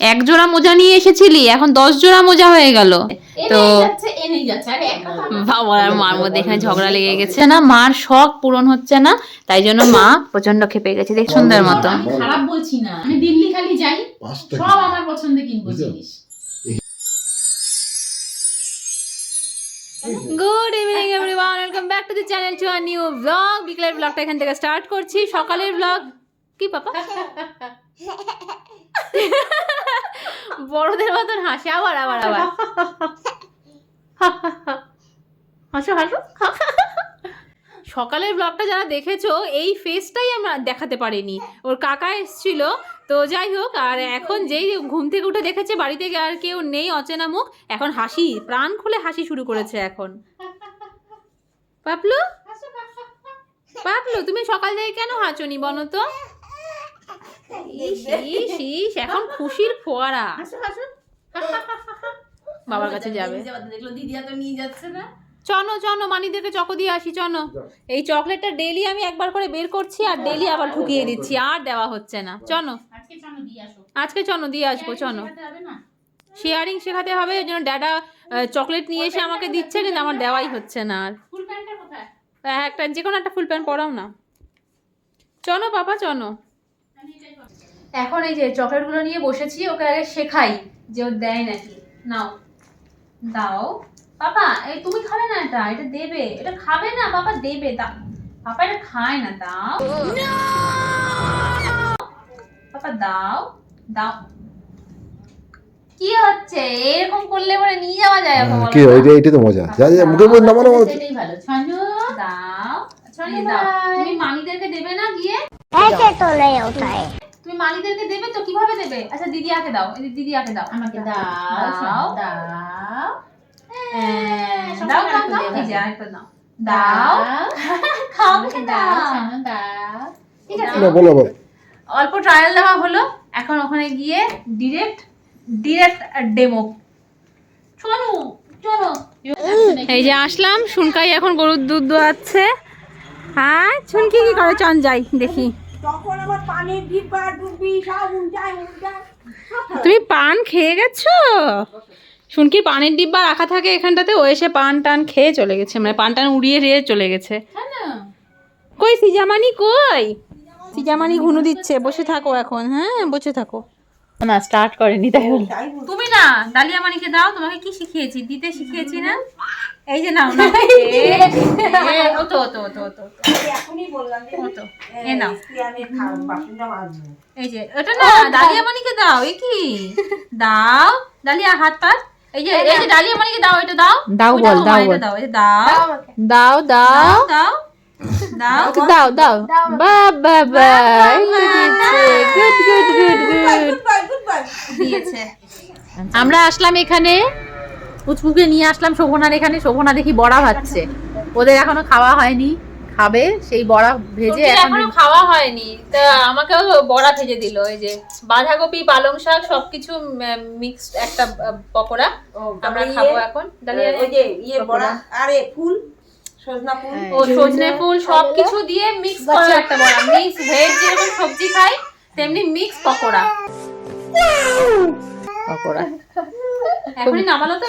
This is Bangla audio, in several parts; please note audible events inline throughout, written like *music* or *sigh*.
এক জোড়া মোজা নিয়ে এসেছিলি এখন দশ জোড়া মোজা হয়ে গেল। তো বাবা আর মার মধ্যে এখানে ঝগড়া লেগে গেছে না মার শখ পূরণ হচ্ছে না তাই জন্য মা প্রচণ্ড খেপে গেছে দেখ সুন্দর মতো। খারাপ বলছি না আমি দিল্লি খালি যাই সব আমার পছন্দের কিনবো জিনিস। Good evening everyone welcome back to the channel to our new blog বিকেলের ব্লগটা এখান থেকে স্টার্ট করছি। সকালের ব্লগ কি পাপা? বড়দের মতন হাসে, আবার আবার আবার। হাসো হাসো। সকালের ব্লগটা যারা দেখেছ, এই ফেসটাই আমরা দেখাতে পারিনি। ওর কাকা এসেছিল, তো যাই হোক, আর এখন যেই ঘুম থেকে উঠে দেখেছে, বাড়িতে আর কেউ নেই, অচেনা মুখ, এখন হাসি, প্রাণ খুলে হাসি শুরু করেছে এখন। পাপলু? পাপলু, তুমি সকাল থেকে কেন হাঁচনি বলো তো? ইস, ইস, এখন খুশির ফোয়ারা। হাসো হাসো। বাবার কাছে যাবে। দিদি যাবে, দেখল দিদিয়া তো নিয়ে যাচ্ছে না। চনো চনো মানিদেরকে চকো দিয়ে আসি চনো এই চকলেটটা ডেলি আমি একবার করে বের করছি আর ডেলি আবার ঢুকিয়ে দিচ্ছি আর দেওয়া হচ্ছে না। চনো আজকে চলো দিয়ে চনো দিয়ে আসব চনো শেয়ারিং শেখাতে হবে ওই জন্য ড্যাডা চকলেট নিয়ে এসে আমাকে দিচ্ছে কিন্তু আমার দেওয়াই হচ্ছে না আর। ফুল প্যান্টটা কোথায়? আহ, একটা যে কোনো একটা ফুল প্যান্ট পরাও না। চনো বাবা চনো। এখন এই যে চকলেটগুলো নিয়ে বসেছি ওকে আগে শেখাই যে ও দেয় নাকি। নাও। দাও। পাপা এই তুমি খাবে না এটা? এটা দেবে। এটা খাবে না পাপা দেবে। দাও পাপা এটা খায় না দাও। পাপা দাও। দাও। কি হচ্ছে? এরকম করলে পরে নিয়ে যাওয়া যায় এখন হ্যাঁ, কি তো। মজা। যা যা মুখে নামানো আচ্ছা, এটাই ভালো। ছানু দাও। ছানু দাও। তুমি মামিদেরকে দেবে না গিয়ে? এসে মালিদেরকে দেবে তো? কীভাবে দেবে? আচ্ছা দিদি আকে দাও। এই দিদি আকে দাও। আমাকে দাও। দাও। দাও হ্যাঁ, হ্যাঁ, দাও। দাও দিদি আকে দাও। দাও। খাও দাও ঠিক আছে। বলো বলো অল্প ট্রায়াল দেওয়া হলো। এখন ওখানে গিয়ে ডিরেক্ট ডিরেক্ট ডেমো শোনো শোনো এই যে আসলাম শুনকাই এখন গরুর দুধ দোয়াচ্ছে। হ্যাঁ শুনকি কি করে? চন যাই দেখি। তখন আবার পানির ডিব্বা ডুবি সব উল্টায় উল্টায়। তুমি পান খেয়ে গেছো? শুনকি পানের ডিব্বা রাখা থাকে এখানটাতে? ও এসে পান টান খেয়ে চলে গেছে মানে পান টান উড়িয়ে রেয়ে চলে গেছে। কই সিজামানি কই? সিজামানি ঘুনু দিচ্ছে বসে থাকো এখন হ্যাঁ বসে থাকো। না স্টার্ট করেনি তাই। তুমি না ডালিয়া মানিকে দাও তোমাকে কি শিখিয়েছি? দিতে শিখিয়েছি না? এই যে নাও *laughs* এ, ও তো ও তো ও তো ও তো, এখনই বললাম যে ও তো এ নাও। এই যে এটা না ডালিয়া মানিকে দাও এ কি? দাও ডালিয়া হাত পাত। এই যে এই যে ডালিয়া মানিকে দাও এটা দাও। দাও বল, দাও। দাও। দাও দাও। দাও দাও। দাও দাও দাও বাবা বা good good good good goodbye goodbye দিয়েছে আমরা আসলাম এখানে। পুচপুকে নিয়ে আসলাম শোভনার এখানে। শোভনা দেখি বড়া ভাজছে। ওদের এখনও খাওয়া হয়নি। খাবে সেই বড়া ভেজে এখনও খাওয়া হয়নি। তা আমাকেও বড়া ভেজে দিল। এই যে বাঁধাকপি পালং শাক সবকিছু মিক্স একটা পকোড়া। আমরা খাব এখন। ওই যে ইয়ে বড়া আরে ফুল। সজনা ফুল ও সজনে ফুল সবকিছু দিয়ে মিক্স করা একটা বড়া। মিক্স ভেজ যেরকম সবজি খাই তেমনি মিক্স পকোড়া। পকোড়া।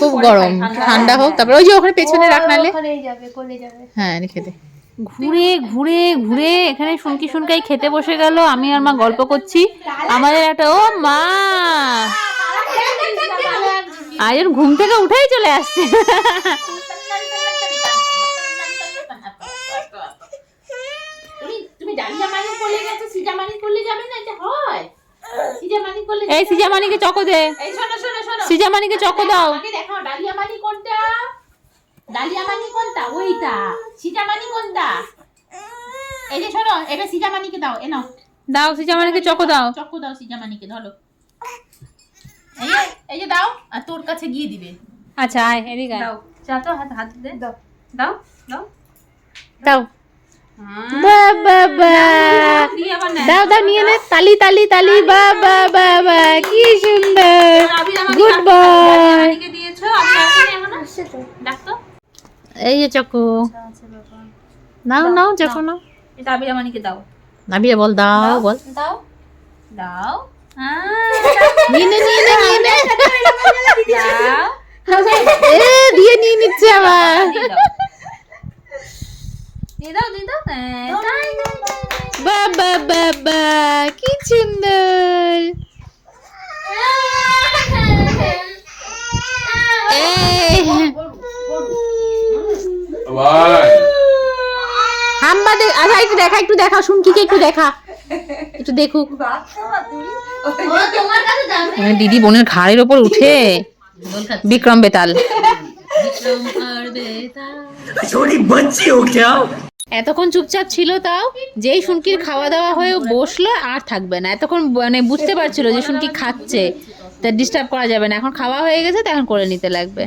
খুব গরম। ঠান্ডা হোক তারপরে ওই যে ওখানে পেছনে রাখ নালে। হ্যাঁ রেখে দে ঘুরে ঘুরে ঘুরে এখানে শুনকি শুনকাই খেতে বসে গেল। আমি আর মা গল্প করছি। আমাদের একটা ও মা! আজন ঘুম থেকে উঠেই চলে আসছে। তুমি ডালিয়া মানি করলে গেছো সিজা মানি করলে যাবে না? এটা হয়। সিজা মানি করলে এই সিজামানিকে চকো দে। এই শোনো শোনো শোনো। সিজামানিকে চকো দাও। আমাকে দেখাও ডালিয়া মানি কোনটা? ডালিয়া মানি কোনটা? ওইটা। সিজা মানি কোনটা? এই যে শোনো এটা সিজা মানিকে দাও এ নাও। দাও সিজামানিকে চকো দাও। চক্কু দাও সিজা মানিকে ধরো। এই এই যে দাও আর তোর কাছে গিয়ে দিবে। আচ্ছা আয় এদিকে। দাও। চা তো হাত হাত দে। দাও। দাও দাও। দাও। দাও দাও নিয়ে নে। তালি তালি তালি বাবা বাবা কি সুন্দর। গুড বয় এই যে চকু। নাও নাও চকু নাও। দাও নাবিয়ে বল দাও বল। দাও। দাও। নিয়ে নে নিয়ে নে নিয়ে নে। দিয়ে নিয়ে নিচ্ছে আবার। দাও দিয়ে দাও তাই, তাই, তাই, তাই। বাবা বাবা কি সুন্দর ভাই হাম্বা দেখ আচ্ছা একটু দেখা. একটু দেখা. শুনকিকে একটু দেখা একটু দেখুক দিদি বোনের ঘাড়ের ওপর উঠে বিক্রম বেতাল বিক্রম আর বেতাল। এতক্ষণ চুপচাপ ছিল তাও যেই শুনকির খাওয়া দাওয়া হয়ে বসল আর থাকবে না। এতক্ষণ মানে বুঝতে পারছিল যে শুনকি খাচ্ছে তা ডিস্টার্ব করা যাবে না। এখন খাওয়া হয়ে গেছে তো এখন করে নিতে লাগবে।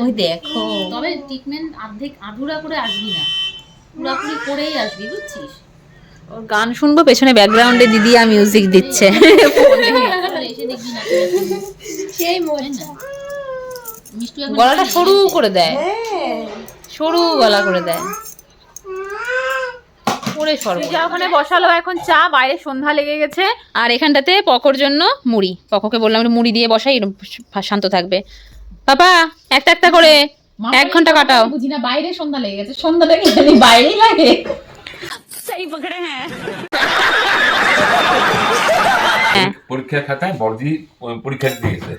ওই দেখো। তবে ট্রিটমেন্ট অর্ধেক আধুরা করে আসবি না। পুরাপুরি করেই আসবি বুঝছিস? ওর গান শুনব পেছনে ব্যাকগ্রাউন্ডে দিদি আর মিউজিক দিচ্ছে। তাহলে এসে দেখবি না সেই মজা। গলাটা সরু করে দেয়। সরু গলা করে দেয়। ওরে ওখানে বসালো এখন চা বাইরে সন্ধ্যা লেগে গেছে। আর এখানটাতে পকোর জন্য মুড়ি। পকোকে বললাম একটু মুড়ি দিয়ে বসাই শান্ত থাকবে। পাপা একটা একটা করে এক ঘণ্টা কাটাও। বুঝি না বাইরে সন্ধ্যা লেগে গেছে। সন্ধ্যা লেগে বাইরেই লাগে। পরীক্ষার খাতায় বর্দি পরীক্ষা দিতে গেছে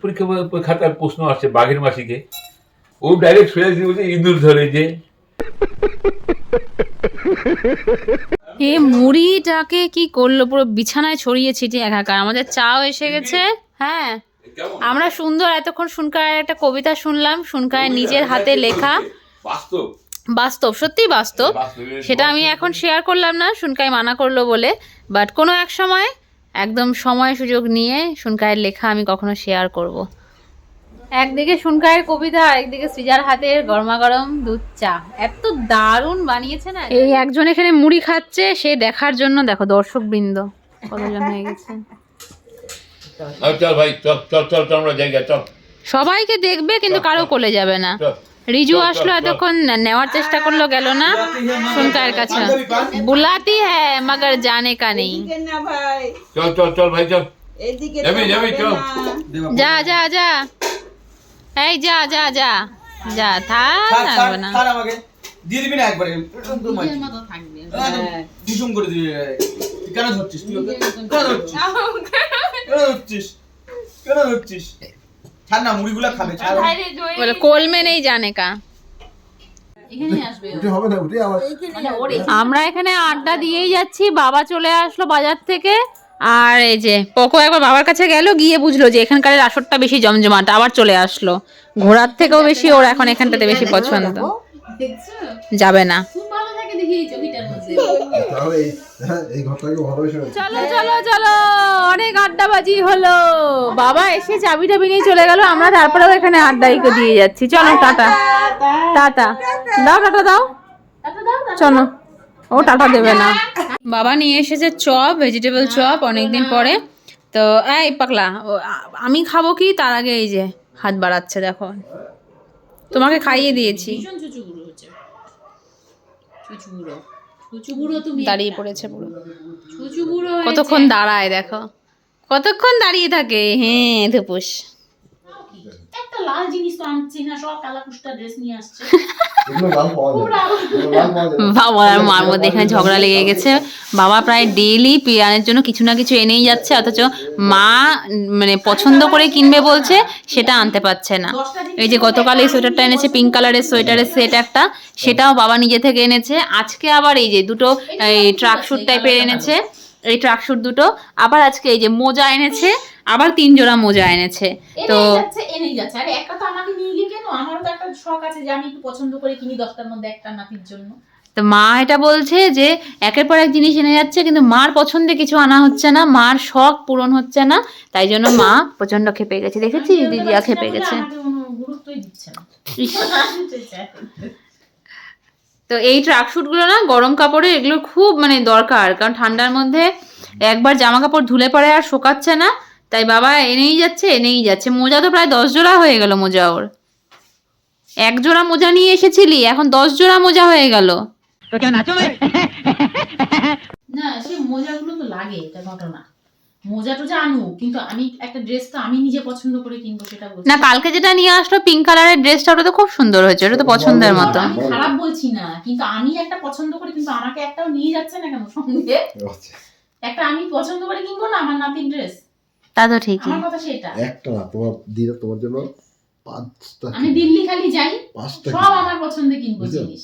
পরীক্ষা খাতায় প্রশ্ন আসছে বাঘের মাসিকে। ও ডাইরেক্ট দিয়ে বলছে ইঁদুর ধরে যে। এ মুড়িটাকে কি করল? পুরো বিছানায় ছড়িয়ে ছিটিয়ে একাকার। আমাদের চাও এসে গেছে। হ্যাঁ। আমরা সুন্দর। এতক্ষণ শুনকায়ের একটা কবিতা শুনলাম। শুনকায়ের নিজের হাতে লেখা। বাস্তব। বাস্তব সত্যি বাস্তব। সেটা আমি এখন শেয়ার করলাম না। শুনকাই মানা করল বলে। বাট কোনো এক সময় একদম সময় সুযোগ নিয়ে শুনকায়ের লেখা আমি কখনো শেয়ার করব। একদিকে শুনকায়ের কবিতা একদিকে সৃজার হাতের গরমা গরম দুধ চা। এত দারুণ বানিয়েছে না এই একজন এখানে মুড়ি খাচ্ছে সে দেখার জন্য দেখো দর্শক বৃন্দ কতজন হয়ে গেছে। চল ভাই চল চল চল চল আমরা জায়গা চল। সবাইকে দেখবে কিন্তু কারও কোলে যাবে না। চল। রিজু আসলো এতক্ষণ নেওয়ার চেষ্টা করল গেল না? শুনকায়ের কাছে। বুলাতি হ্যাঁ মগর জানে কা নেই। চল চল চল ভাই চল। এদিকে যাবি, যাবি, চল। যা যা যা। এই যা যা যা। যা থাক থাকবে না। দিয়ে দিবি না একবারে? থাকবে। একদম করে দিবি। কেন ধরছিস তুই? ওকে কেন ধরছিস? কেন ধরছিস? কেন ধরছিস? ছাড় না মুড়িগুলা খাবে ছাড়। বলে কোলমে নেই জানে কা। এখানে আসবে। ও। উঠে হবে না উঠে আবার ওর। আমরা এখানে আড্ডা দিয়েই যাচ্ছি বাবা চলে আসলো বাজার থেকে। আর এই যে পকো একবার বাবার কাছে গেল গিয়ে বুঝলো যে এখানকার আসরটা বেশি জমজমাট আবার চলে আসলো। ঘোরার থেকেও বেশি ওর এখন এখানটাতে বেশি পছন্দ। যাবে। না। খুব ভালো থাকে দেখি এই হ্যাঁ এই ঘরটাকে ভালোবেসে চলো চলো চলো অনেক আড্ডাবাজি হলো। বাবা এসে চাবি টাবি নিয়ে চলে গেল আমরা তারপরেও এখানে আড্ডাই দিয়ে যাচ্ছি। চলো টাটা। টাটা। দাও টাটা দাও। চলো। ও টাটা দেবে না। বাবা নিয়ে এসেছে চপ ভেজিটেবল চপ অনেকদিন পরে। তো এই পাকলা ও, আমি খাব কি? তার আগে এই যে হাত বাড়াচ্ছে দেখো। তোমাকে খাইয়ে দিয়েছি। ভীষণ দাঁড়িয়ে পড়েছে পুরো। কতক্ষণ দাঁড়ায় দেখো। কতক্ষণ দাঁড়িয়ে থাকে? হ্যাঁ ধুপুস। লাল জিনিস তো আনছি না সব কালা কুষ্টা ড্রেস নিয়ে আসছে। বাবা আর মার মধ্যে এখানে ঝগড়া লেগে গেছে। বাবা প্রায় ডেইলি পিয়ানের জন্য কিছু না কিছু এনেই যাচ্ছে অথচ মা মানে পছন্দ করে কিনবে বলছে সেটা আনতে পারছে না। এই যে গতকাল এই সোয়েটারটা এনেছে পিঙ্ক কালারের সোয়েটারের সেট একটা সেটাও বাবা নিজে থেকে এনেছে। আজকে আবার এই যে দুটো এই ট্রাক শুট টাইপের এনেছে এই ট্রাক শুট দুটো। আবার আজকে এই যে মোজা এনেছে আবার তিন জোড়া মোজা এনেছে। তো এনেই যাচ্ছে। আরে একটা তো আমাকে নিয়ে গিয়ে কেন? আমারও তো একটা শখ আছে যে আমি একটু পছন্দ করে কিনি দশটার মধ্যে একটা নাতির জন্য। তো মা এটা বলছে যে একের পর এক জিনিস এনে যাচ্ছে কিন্তু মার পছন্দে কিছু আনা হচ্ছে না মার শখ পূরণ হচ্ছে না তাই জন্য মা প্রচণ্ড খেপে গেছে। দেখেছিস? দিদিয়া খেপে গেছে। *laughs* তো এই ট্রাকগুলো না গরম কাপড়ে এগুলো খুব মানে দরকার কারণ ঠান্ডার মধ্যে একবার জামা কাপড় ধুলে পরে আর শোকাচ্ছে না। তাই বাবা এনেই যাচ্ছে এনেই যাচ্ছে। মোজা তো প্রায় দশ জোড়া হয়ে গেল মোজা ওর। এক জোড়া মোজা নিয়ে এসেছিলি এখন দশ জোড়া মোজা হয়ে গেল। না না সে মোজাগুলো তো লাগে এটা ঘটনা। মোজা টোজা আনুক কিন্তু আমি একটা ড্রেস তো আমি নিজে পছন্দ করে কিনবো সেটা বলছি। না কালকে যেটা নিয়ে আসলো পিঙ্ক কালারের ড্রেসটা ওটা তো খুব সুন্দর হয়েছে ওটা তো পছন্দের মতো। খারাপ বলছি না কিন্তু আমি একটা পছন্দ করে কিন্তু আমাকে একটাও নিয়ে যাচ্ছে না কেন সঙ্গে? আচ্ছা, একটা আমি পছন্দ করে কিনবো না আমার নাতির ড্রেস তা তো ঠিকই। আমার কথা সেটা। একটা না তোমার দিদা তোমার জন্য পাঁচটা আমি দিল্লি খালি যাই পাঁচটা সব আমার পছন্দে কিনবো জিনিস।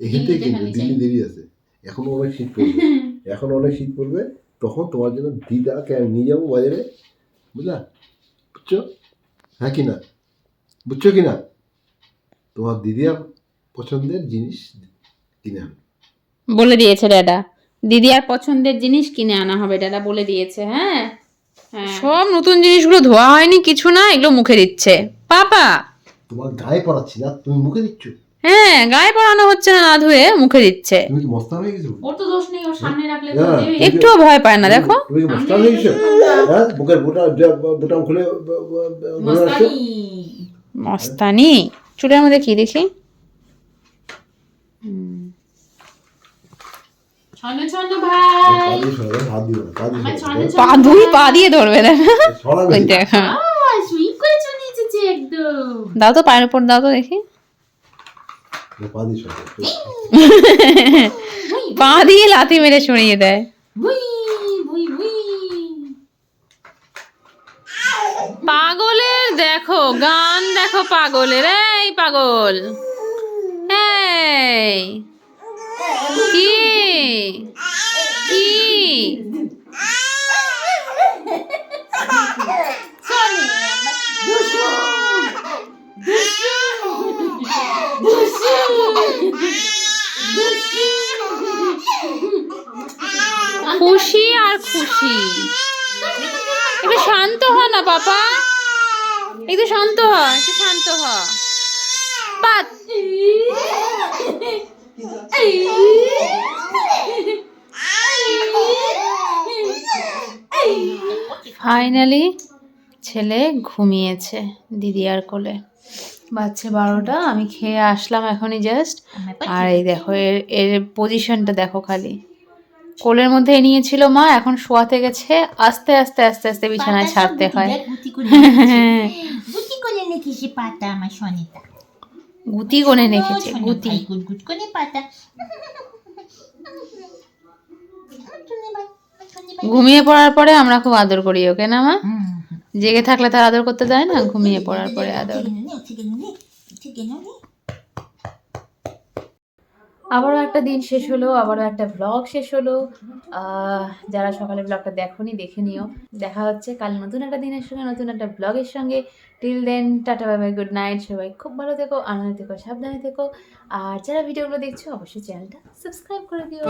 এখান থেকে দিল্লি দেরি আছে। এখনও অনেক শীত পড়বে। *laughs* এখন অনেক শীত পড়বে তখন তোমার জন্য দিদাকে আমি নিয়ে যাব বাজারে। বুঝলা? বুঝছ? হ্যাঁ কি না বুঝছ কি না তোমার দিদির পছন্দের জিনিস কিনে আনবে বলে দিয়েছে দাদা। দিদি আর পছন্দের জিনিস কিনে আনা হবে দাদা বলে দিয়েছে হ্যাঁ? সব নতুন জিনিসগুলো ধোয়া হয়নি কিছু না এগুলো মুখে দিচ্ছে। পাপা! তোমার গায়ে পড়াচ্ছি না তুমি মুখে দিচ্ছ? হ্যাঁ গায়ে পরানো হচ্ছে না না ধুয়ে মুখে দিচ্ছে। তুমি কি মস্তান হয়ে গেছো? ওর তো দোষ নেই ওর সামনে রাখলে তো হ্যাঁ। দেবে। একটুও ভয় পায় না দেখো। তুমি কি মস্তান হয়ে গেছো? হ্যাঁ বুকের বোটা বোটাম খুলে মস্তানি। চুলের মধ্যে কি দেখি? পা দিয়ে দুই পা ধরবে না। দাও তো পায়ের উপর দাও তো দেখি। পা দিয়ে লাথি মেরে সরিয়ে দেয়। পাগলের দেখো গান দেখো পাগলের এই পাগল। এই। কি কি খুশি আর খুশি। একটু শান্ত হ না পাপা একটু শান্ত হ, একটু শান্ত হ। পাত ফাইনালি ছেলে ঘুমিয়েছে দিদি আর কোলে। বাচ্চা বারোটা আমি খেয়ে আসলাম এখনই জাস্ট আর এই দেখো এর এর পজিশনটা দেখো খালি। কোলের মধ্যে নিয়েছিল মা এখন শোয়াতে গেছে আস্তে আস্তে আস্তে আস্তে বিছানায় ছাড়তে হয়। *laughs* পাতা আমার গুতি গনে রেখেছে গুতি গুট গুট করে পাতা ঘুমিয়ে পড়ার পরে আমরা খুব আদর করি ওকে না মা জেগে থাকলে তার আদর করতে দেয় না ঘুমিয়ে পড়ার পরে আদর আবারও একটা দিন শেষ হলো, আবারও একটা ব্লগ শেষ হলো। যারা সকালে ব্লগটা দেখনি, দেখে নিও। দেখা হচ্ছে কাল নতুন একটা দিনের সঙ্গে, নতুন একটা ব্লগের সঙ্গে। Till then tata bye bye good night সবাই খুব ভালো থেকো, আনন্দ থেকো, সাবধানে থেকো। আর যারা ভিডিওগুলো দেখছ, অবশ্যই চ্যানেলটা সাবস্ক্রাইব করে দিও।